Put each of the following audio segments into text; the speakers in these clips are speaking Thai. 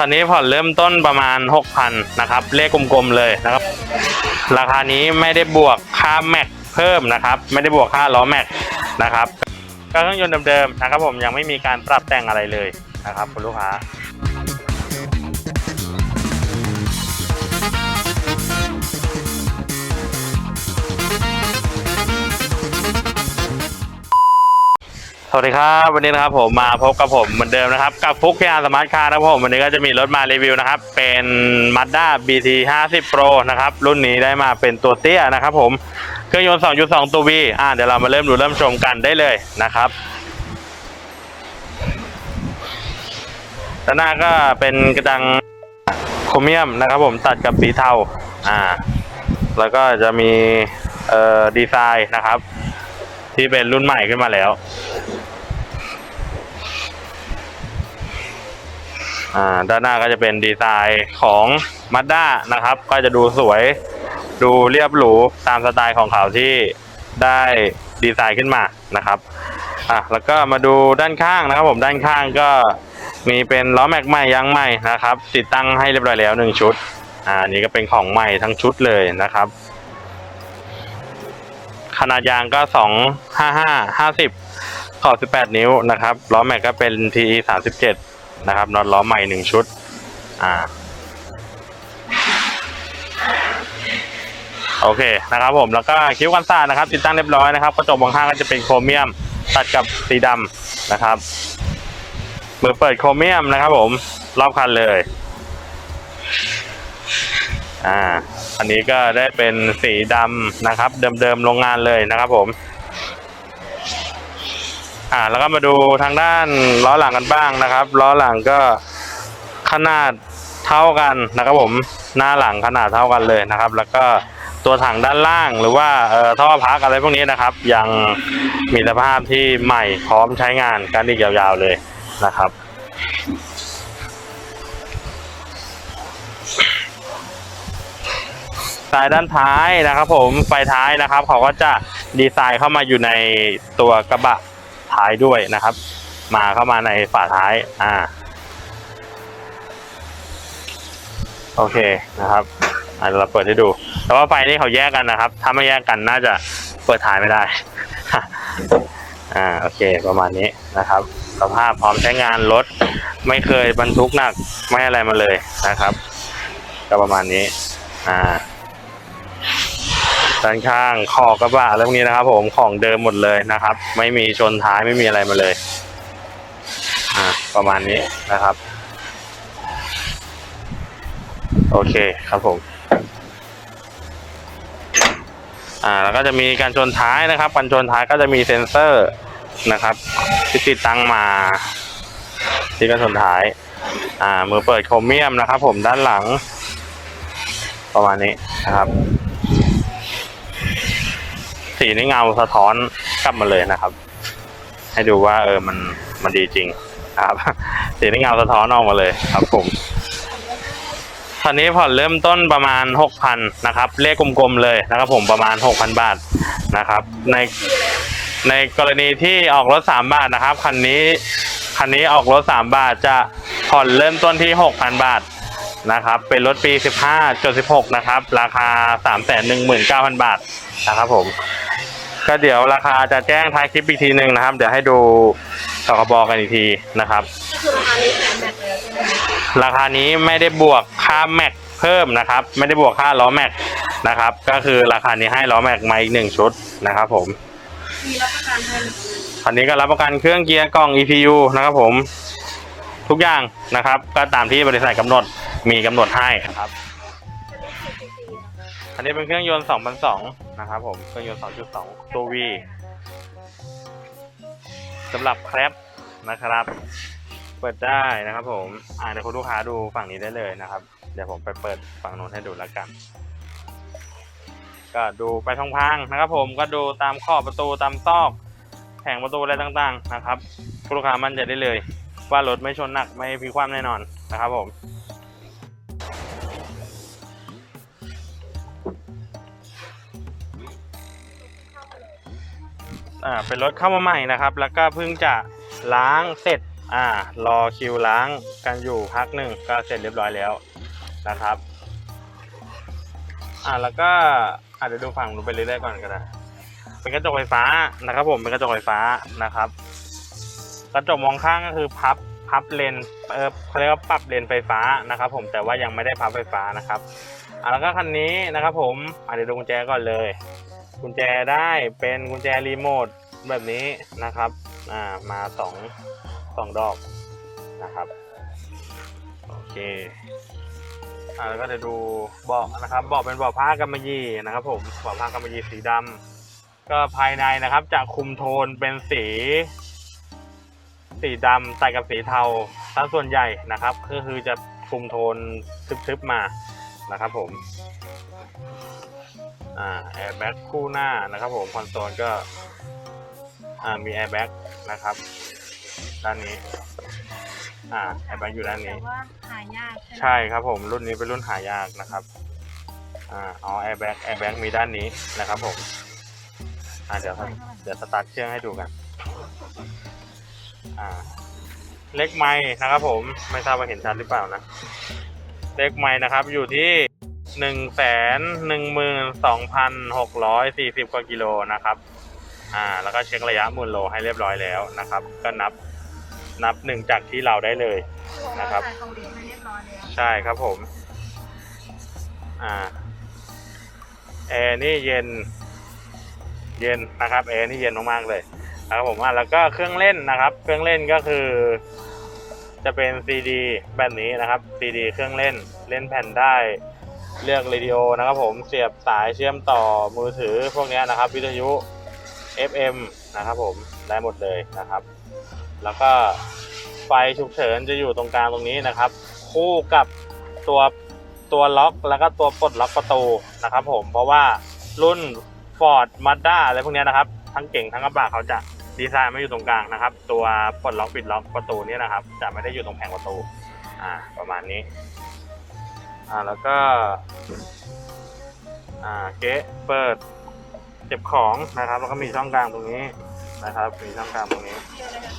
ตอนนี้ผ่อนเริ่มต้นประมาณ 6,000นะครับ เลขกลมๆเลยนะครับ ราคานี้ไม่ได้บวกค่าแม็กเพิ่มนะครับ ไม่ได้บวกค่าล้อแม็กนะครับก็เครื่องยนต์เดิมๆนะครับ ผมยังไม่มีการปรับแต่งอะไรเลยนะครับคุณลูกค้า วัสดีครับวันนี้นะครับผมมาพบกับผมเหมือนเดิมนะครับ กับฟุกพีอาสมาร์ทคาร์นะครับผมวันนี้ก็จะมีรถมารีวิวนะครับ เป็น Mazda BT 50 Pro นะครับ รุ่นนี้ได้มาเป็นตัวเตี้ยนะครับผมเครื่องยนต์ 2.2 ตัว V อ่าเดี๋ยวเรามาเริ่มดูเริ่มชมกันได้เลยนะครับด้านหน้าก็เป็นกระดังโครเมียมนะครับผมตัดกับสีเทาอ่า แล้วก็จะมีเอ่อดีไซน์นะครับ ที่เป็นรุ่นใหม่ขึ้นมาแล้ว อ่า ด้านหน้าก็จะเป็นดีไซน์ของ Mazda นะครับ ก็จะดูสวย ดูเรียบหรูตามสไตล์ของเขาที่ได้ดีไซน์ขึ้นมานะครับอะแล้วก็มาดูด้านข้างนะครับ ผมด้านข้างก็มีเป็นล้อแม็กใหม่ยางใหม่นะครับ ติดตั้งให้เรียบร้อยแล้วหนึ่งชุดอ่านนี้ก็เป็นของใหม่ทั้งชุดเลยนะครับ ขนาดยางก็สองห้าห้าห้าสิบขอบสิบแปดนิ้วนะครับล้อแม็กก็เป็น TE สามสิบเจ็ด นะครับน็อตล้อใหม่หนึ่งชุด อ่า โอเคนะครับผมแล้วก็คิ้วกันศานะครับ ติดตั้งเรียบร้อยนะครับกระจกมองข้างก็จะเป็นโครเมียม ตัดกับสีดำนะครับมือเปิดโครเมียมนะครับ ผมรอบคันเลย อ่า อันนี้ก็ได้เป็นสีดำนะครับ เดิมๆโรงงานเลยนะครับผม อ่าแล้วก็มาดูทางด้านล้อหลังกันบ้างนะครับล้อหลังก็ขนาดเท่ากันนะครับผมหน้าหลังขนาดเท่ากันเลยนะครับ แล้วก็ตัวถังด้านล่างหรือว่าเอ่อท่อพักอะไรพวกนี้นะครับ ยังมีสภาพที่ใหม่พร้อมใช้งานกันอีกยาวๆเลยนะครับสายด้านท้ายนะครับผมไฟท้ายนะครับ เขาก็จะดีไซน์เข้ามาอยู่ในตัวกระบะ ท้ายด้วยนะครับ มาเข้ามาในฝาท้ายอ่าโอเคนะครับอ่าเราเปิดให้ดู แต่ว่าไฟนี่เขาแยกกันนะครับ ถ้าไม่แยกกันน่าจะเปิดท้ายไม่ได้อ่าโอเคประมาณนี้นะครับ สภาพพร้อมใช้งานรถไม่เคยบรรทุกหนักไม่อะไรมาเลยนะครับ ก็ประมาณนี้อ่า ด้านข้างขอบกระบะอะไรพวกนี้นะครับ ผมของเดิมหมดเลยนะครับ ไม่มีชนท้ายไม่มีอะไรมาเลยอ่าประมาณนี้นะครับ โอเคครับผมอ่าแล้วก็จะมีการชนท้ายนะครับการชนท้ายก็จะมีเซ็นเซอร์นะครับที่ติดตั้งมา ที่กันชนท้ายอ่ามือเปิดโครเมียมนะครับ ผมด้านหลัง ประมาณนี้นะครับ สีนี่เงาสะท้อนกลับมาเลยนะครับ ให้ดูว่า เออมันมันดีจริงนะครับ สีนี่เงาสะท้อนออกมาเลยครับ ผมตอนนี้ผ่อนเริ่มต้นประมาณหกพันนะครับ เลขกลมๆเลยนะครับ ผมประมาณหกพันบาทนะครับ ในในกรณีที่ออกรถสามบาทนะครับคันนี้คันนี้ออกรถสามบาทจะผ่อนเริ่มต้นที่หกพันบาทนะครับ เป็นรถปีสิบห้าจดสิบหกนะครับ ราคาสามแสนหนึ่งหมื่นเก้าพันบาทนะครับผม ก็เดี๋ยวราคาจะแจ้งท้ายคลิปอีกทีหนึ่งนะครับ เดี๋ยวให้ดูสกบกันอีกทีนะครับ ราคานี้ไม่ได้บวกค่าแม็กเพิ่มนะครับ ไม่ได้บวกค่าล้อแม็กนะครับ ก็คือราคานี้ให้ล้อแม็กมาอีกหนึ่งชุดนะครับ ผมมีรับประกันให้ไหมคันนี้ก็รับประกันเครื่องเกียร์กล่อง EPU นะครับ ผมทุกอย่างนะครับ ก็ตามที่บริษัทกำหนดมีกำหนดให้นะครับ อันนี้เป็นเครื่องยนต์2002นะครับผม เครื่องยนต์ 2.2 ตัว V สำหรับแครปนะครับ เปิดได้นะครับผม อ่าเดี๋ยวคุณลูกค้าดูฝั่งนี้ได้เลยนะครับ เดี๋ยวผมไปเปิดฝั่งโน้นให้ดูแล้วกัน ก็ดูไปพังนะครับผม ก็ดูตามขอบประตูตามซอกแผงประตูอะไรต่างๆนะครับ คุณลูกค้ามั่นใจได้เลย ว่ารถไม่ชนหนักไม่พลิกคว่ำแน่นอนนะครับผม อ่าเป็นรถเข้ามาใหม่นะครับ แล้วก็เพิ่งจะล้างเสร็จอ่ารอคิวล้างกันอยู่พักหนึ่งก็เสร็จเรียบร้อยแล้วนะครับอ่าแล้วก็อาจจะดูฝั่งนู้นไปเรื่อยๆก่อนก็ได้เป็นกระจกไฟฟ้านะครับ ผมเป็นกระจกไฟฟ้านะครับ กระจกมองข้างก็คือพับพับเลนเออเขาเรียกว่าปรับเลนไฟฟ้านะครับ ผมแต่ว่ายังไม่ได้พับไฟฟ้านะครับอ่าแล้วก็คันนี้นะครับ ผมอาเดี๋ยวดูกุญแจก่อนเลย กุญแจได้เป็นกุญแจรีโมทแบบนี้นะครับอ่ามาสองสองดอกนะครับโอเคอ่าแล้วก็จะดูเบาะนะครับเบาะเป็นเบาะผ้ากำมะหยี่นะครับ ผมเบาะผ้ากำมะหยี่สีดำก็ภายในนะครับจะคุมโทนเป็นสี สีดำใส่กับสีเทาซะส่วนใหญ่นะครับ ก็คือจะคุมโทนทึบๆมา นะครับผมอ่าแอร์แบ็กคู่หน้านะครับผมคอนโซลก็อ่ามีแอร์แบ็กนะครับด้านนี้อ่าแอร์แบ็กอยู่ด้านแต่นี้ว่าหายากใช่ไหมใช่ครับผมรุ่นนี้เป็นรุ่นหายากนะครับอ่าอ๋อแอร์แบ็กแอร์แบ็กมีด้านนี้นะครับผมอ่าเดี๋ยวเดี๋ยวสตาร์ทเครื่องให้ดูกันอ่าเล็กไม้นะครับผมไม่ทราบว่าเห็นชัดหรือเปล่านะ เล็กไม้นะครับอยู่ที่หนึ่งแสนหนึ่งหมื่นสองพันหกร้อยสี่สิบกว่ากิโลนะครับ อ่า แล้วก็เช็คระยะหมื่นโลให้เรียบร้อยแล้วนะครับ ก็นับนับหนึ่งจากที่เราได้เลยนะครับใส่เกาหลีให้เรียบร้อยแล้วใช่ครับผม อ่าแอร์นี่เย็น เย็นนะครับแอร์นี่เย็นมากๆเลยนะครับผมอะแล้วก็เครื่องเล่นนะครับ เครื่องเล่นก็คือ จะเป็นซีดีแบบนี้นะครับซีดีเครื่องเล่นเล่นแผ่นได้เลือกเรดิโอนะครับผมเสียบสายเชื่อมต่อมือถือพวกนี้นะครับ วิทยุ FM นะครับผมได้หมดเลยนะครับ แล้วก็ไฟฉุกเฉินจะอยู่ตรงกลางตรงนี้นะครับ คู่กับตัวตัวล็อกแล้วก็ตัวปลดล็อกประตูนะครับผมเพราะว่ารุ่น Ford Mazda อะไรพวกนี้นะครับ ทั้งเก่งทั้งกระบะเขาจะ ดีไซน์ไม่อยู่ตรงกลางนะครับ ตัวปลดล็อกปิดล็อกประตูนี่นะครับ จะไม่ได้อยู่ตรงแผงประตู อ่า ประมาณนี้ อ่าแล้วก็ อ่าเก๊ะเปิดเก็บของนะครับ แล้วก็มีช่องกลางตรงนี้นะครับ มีช่องกลางตรงนี้เยอะเลยค่ะ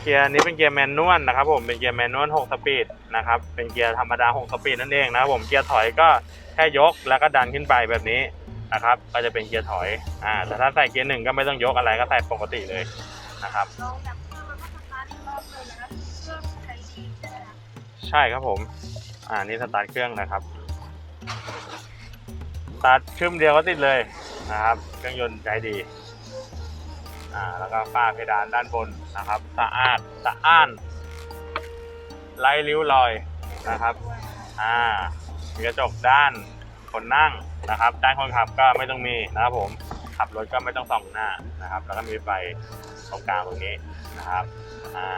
เกียร์นี้เป็นเกียร์แมนนวลนะครับ ผมเป็นเกียร์แมนนวล6สปีดนะครับเป็นเกียร์ธรรมดา 6 สปีดนั่นเองนะครับผมเกียร์ถอยก็แค่ยกแล้วก็ดันขึ้นไปแบบนี้ นะครับก็จะเป็นเกียร์ถอยอ่าแต่ถ้าใส่เกียร์หนึ่งก็ไม่ต้องยกอะไรก็ใส่ปกติเลยนะครับใช่คะใช่ครับผมอ่านี่สตาร์ทเครื่องนะครับสตาร์ทชึ่มเดียวก็ติดเลยนะครับเครื่องยนต์ใจดีอ่าแล้วก็ฝ้าเพดานด้านบนนะครับสะอาดสะอ้านไร้ริ้วรอยนะครับอ่ามีกระจกด้านคนนั่ง นะครับด้านคนขับก็ไม่ต้องมีนะครับผมขับรถก็ไม่ต้องส่องหน้านะครับ แล้วก็มีไฟตรงกลางตรงนี้นะครับอ่า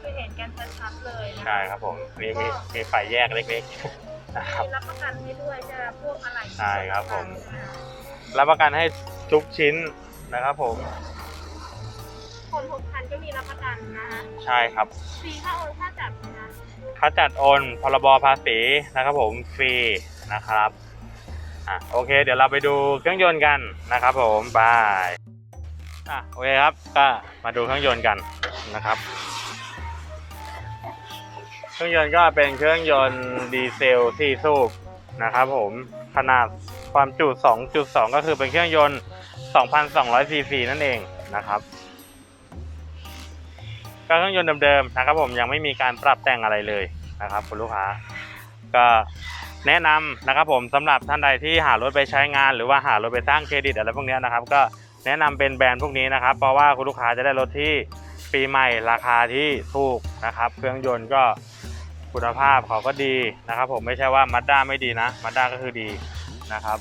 คือเห็นกันชัดๆเลยนะใช่ครับผมมีมีมีไฟแยกเล็กๆนะครับมีรับประกันให้ด้วยใช่ไหมพวกอะไรใช่ครับผมใช่ไหคะรับประกันให้ทุกชิ้นนะครับผมคนทุกคันก็มีรับประกันนะคะใช่ครับฟรีค่าโอนค่าจับนะคะค่าจัดโอนพรบภาษีนะครับผมฟรีนะครับ อะโอเค เดี๋ยวเราไปดูเครื่องยนต์กันนะครับผมบายอะโอเคครับก็มาดูเครื่องยนต์กันนะครับ เครื่องยนต์ก็เป็นเครื่องยนต์ดีเซลที่สูบนะครับผมขนาดความจุ 2.2 ก็คือเป็นเครื่องยนต์ 2,200 ซีซีนั่นเองนะครับก็เครื่องยนต์เดิมๆนะครับผมยังไม่มีการปรับแต่งอะไรเลยนะครับคุณลูกค้า ก็ แนะนำนะครับผมสำหรับท่านใดที่หารถไปใช้งาน หรือว่าหารถไปสร้างเครดิตอะไรพวกนี้นะครับ ก็แนะนำเป็นแบรนด์พวกนี้นะครับ เพราะว่าคุณลูกค้าจะได้รถที่ปีใหม่ราคาที่ถูกนะครับ เครื่องยนต์ก็คุณภาพเขาก็ดีนะครับ ผมไม่ใช่ว่ามัดด้าไม่ดีนะมัดด้าก็คือดีนะครับ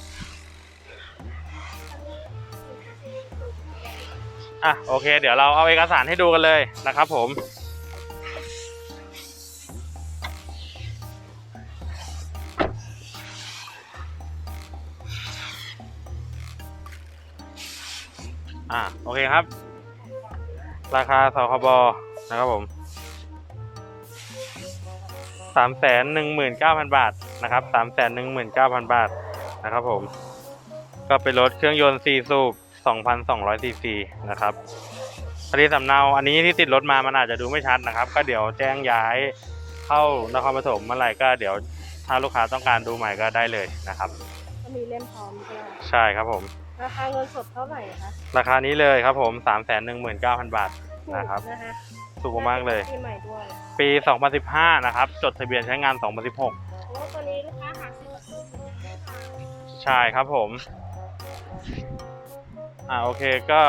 อะโอเค เดี๋ยวเราเอาเอกสารให้ดูกันเลยนะครับผม อ่าโอเคครับ ราคาสคบนะครับผมสามแสนหนึ่งหมื่นเก้าพันบาทนะครับสามแสนหนึ่งหมื่นเก้าพันบาทนะครับผมก็เป็นรถเครื่องยนต์สี่สูบสองพันสองร้อยซีซีนะครับคดีสำเนาอันนี้ที่ติดรถมามันอาจจะดูไม่ชัดนะครับ ก็เดี๋ยวแจ้งย้ายเข้านครปฐมเมื่อไหร่ก็เดี๋ยวถ้าลูกค้าต้องการดูใหม่ก็ได้เลยนะครับก็มีเล่มพร้อมใช่ไหมคะใช่ครับผมราคาเงินสดเท่าไหร่คะราคานี้เลยครับผม3 1 9 0 0 0 บาทถูกนะครับนะคะถูกมากเลย ปีใหม่ด้วย ปี 2015 นะครับ จดทะเบียนใช้งาน 2016โอ้ตอนนี้ลูกค้าหาซื้อไม่ทันใช่ครับผม อ่าโอเคก็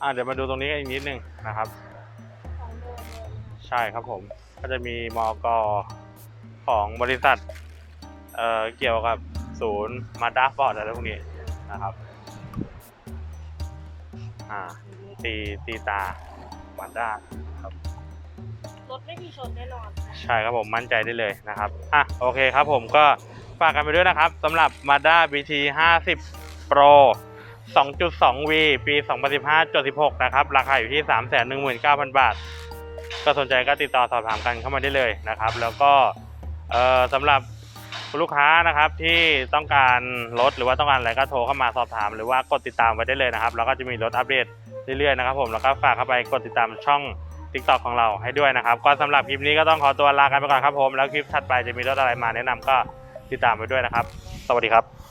อ่าเดี๋ยวมาดูตรงนี้กันอีกนิดนึงนะครับของเดิมเลยใช่ครับผม ก็จะมีมอกของบริษัท เอ่อ เกี่ยวกับศูนย์มาด้าฟอร์ดอะไรพวกนี้นะครับ อ่า ตีตีตามาด้ารถไม่มีชนแน่นอน ใช่ครับผมมั่นใจได้เลยนะครับ อะโอเคครับผมก็ฝากกันไปด้วยนะครับสำหรับ Mazda BT 50 Pro 2.2V ปี 2015-16นะครับ ราคาอยู่ที่ 319,000 บาท ก็สนใจก็ติดต่อสอบถามกันเข้ามาได้เลยนะครับ แล้วก็เอ่อสำหรับ คุณลูกค้านะครับที่ต้องการรถหรือว่าต้องการอะไรก็โทรเข้ามาสอบถาม หรือว่ากดติดตามไว้ได้เลยนะครับแล้วก็จะมีรถอัปเดตเรื่อยๆนะครับผมแล้วก็ฝากเข้าไปกดติดตามช่อง t ิ k t o k ของเราให้ด้วยนะครับก็สำหรับคลิปนี้ก็ต้องขอตัวลากันไปก่อนครับผมแล้วคลิปถัดไปจะมีรถอะไรมาแนะนำก็ติดตามไปด้วยนะครับ สวัสดีครับ